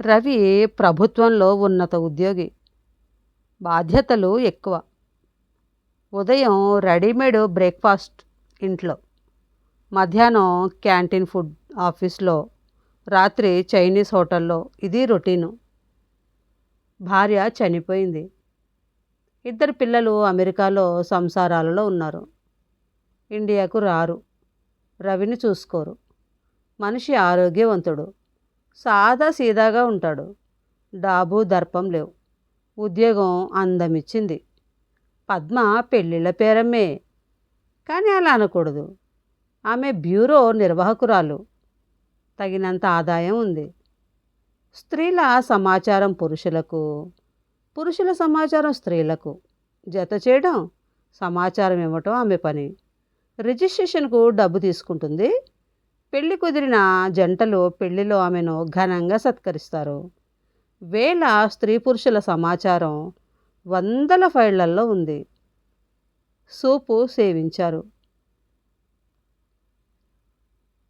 రవి ప్రభుత్వంలో ఉన్నత ఉద్యోగి. బాధ్యతలు ఎక్కువ. ఉదయం రెడీమేడ్ బ్రేక్ఫాస్ట్ ఇంట్లో. మధ్యాహ్నం క్యాంటీన్ ఫుడ్ ఆఫీస్లో. రాత్రి చైనీస్ హోటల్లో. ఇది రొటీను. భార్య చనిపోయింది. ఇద్దరు పిల్లలు అమెరికాలో సంసారాలలో ఉన్నారు. ఇండియాకు రారు. రవిని చూసుకోరు. మనిషి ఆరోగ్యవంతుడు. సాదా సీదాగా ఉంటాడు. డాబు దర్పం లేవు. ఉద్యోగం అందమిచ్చింది. పద్మ పెళ్ళిళ్ళ పేరమ్మే. కానీ అలా అనకూడదు. ఆమె బ్యూరో నిర్వాహకురాలు. తగినంత ఆదాయం ఉంది. స్త్రీల సమాచారం పురుషులకు పురుషుల సమాచారం స్త్రీలకు. జత చేయడం సమాచారం ఇవ్వటం ఆమె పని. రిజిస్ట్రేషన్కు డబ్బు తీసుకుంటుంది. పెళ్ళి కుదిరిన జంటలు పెళ్ళిలో ఆమెను ఘనంగా సత్కరిస్తారు. వేల స్త్రీ పురుషుల సమాచారం వందల ఫైళ్ళల్లో ఉంది. సూపు సేవించారు.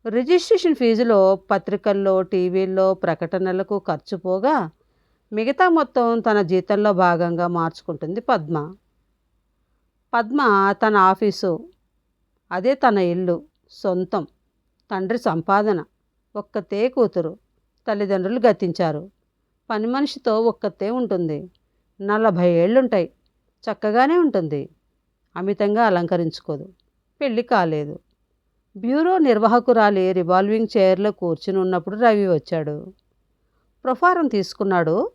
రిజిస్ట్రేషన్ ఫీజులో పత్రికల్లో టీవీల్లో ప్రకటనలకు ఖర్చు పోగా మిగతా మొత్తం తన జీతంలో భాగంగా మార్చుకుంటుంది పద్మ. పద్మ తన ఆఫీసు అదే తన ఇల్లు సొంతం. తండ్రి సంపాదన. ఒక్కతే కూతురు. తల్లిదండ్రులు గతించారు. పని మనిషితో ఒక్కతే ఉంటుంది. నలభై ఏళ్ళుంటాయి. చక్కగానే ఉంటుంది. అమితంగా అలంకరించుకోదు. పెళ్ళి కాలేదు. బ్యూరో నిర్వాహకురాలి రివాల్వింగ్ చైర్లో కూర్చుని ఉన్నప్పుడు రవి వచ్చాడు. ప్రొఫారం తీసుకున్నాడు.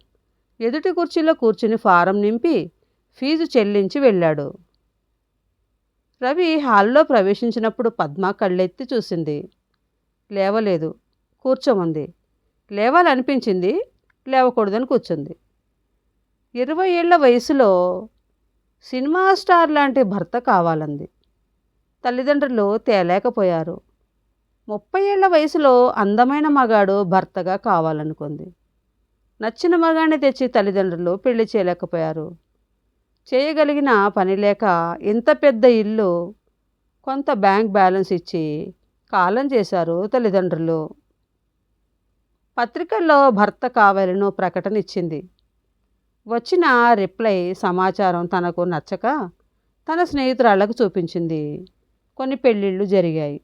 ఎదుటి కుర్చీలో కూర్చుని ఫారం నింపి ఫీజు చెల్లించి వెళ్ళాడు. రవి హాల్లో ప్రవేశించినప్పుడు పద్మ కళ్ళెత్తి చూసింది. లేవలేదు. కూర్చోమంది. లేవాలనిపించింది. లేవకూడదని కూర్చుంది. ఇరవై ఏళ్ళ వయసులో సినిమా స్టార్ లాంటి భర్త కావాలంది. తల్లిదండ్రులు తేలేకపోయారు. ముప్పై ఏళ్ళ వయసులో అందమైన మగాడు భర్తగా కావాలనుకుంది. నచ్చిన మగాన్ని తెచ్చి తల్లిదండ్రులు పెళ్ళి చేయలేకపోయారు. చేయగలిగిన పని లేక ఇంత పెద్ద ఇల్లు కొంత బ్యాంక్ బ్యాలెన్స్ ఇచ్చి కాలం చేశారు తల్లిదండ్రులు. పత్రికల్లో భర్త కావాలను ప్రకటన ఇచ్చింది. వచ్చిన రిప్లై సమాచారం తనకు నచ్చక తన స్నేహితురాళ్ళకు చూపించింది. కొన్ని పెళ్ళిళ్ళు జరిగాయి.